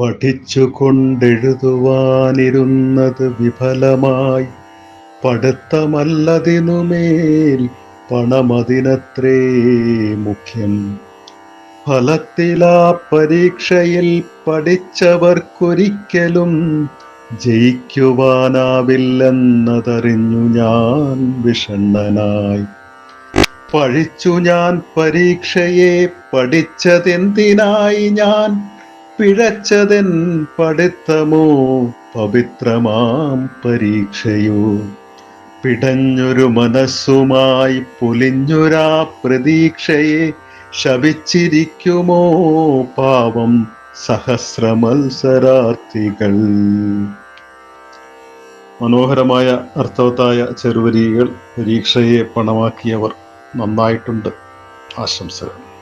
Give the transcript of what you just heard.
പഠിച്ചുകൊണ്ടെഴുതുവാനിരുന്നത് വിഫലമായി. പഠിത്തമല്ലതിനുമേൽ പണമതിനത്രേ മുഖ്യം. ഫലത്തിലാ പരീക്ഷയിൽ പഠിച്ചവർക്കൊരിക്കലും ജയിക്കുവാനാവില്ലെന്നതറിഞ്ഞു ഞാൻ വിഷണ്ണനായി. പഴിച്ചു ഞാൻ പരീക്ഷയെ പഠിച്ചതെന്തിനായി ഞാൻ പിഴച്ചതെൻ പഠിത്തമോ പവിത്രമാം പരീക്ഷയോ? പിടഞ്ഞൊരു മനസ്സുമായി പൊലിഞ്ഞൊരാ പ്രതീക്ഷയെ ശപിച്ചിരിക്കുമോ പാവം സഹസ്രമത്സരാർത്ഥികൾ? മനോഹരമായ അർത്ഥവത്തായ ചെറുവരികൾ പരീക്ഷയെ പണമാക്കിയവർ നന്നായിട്ടുണ്ട്. ആശംസകൾ.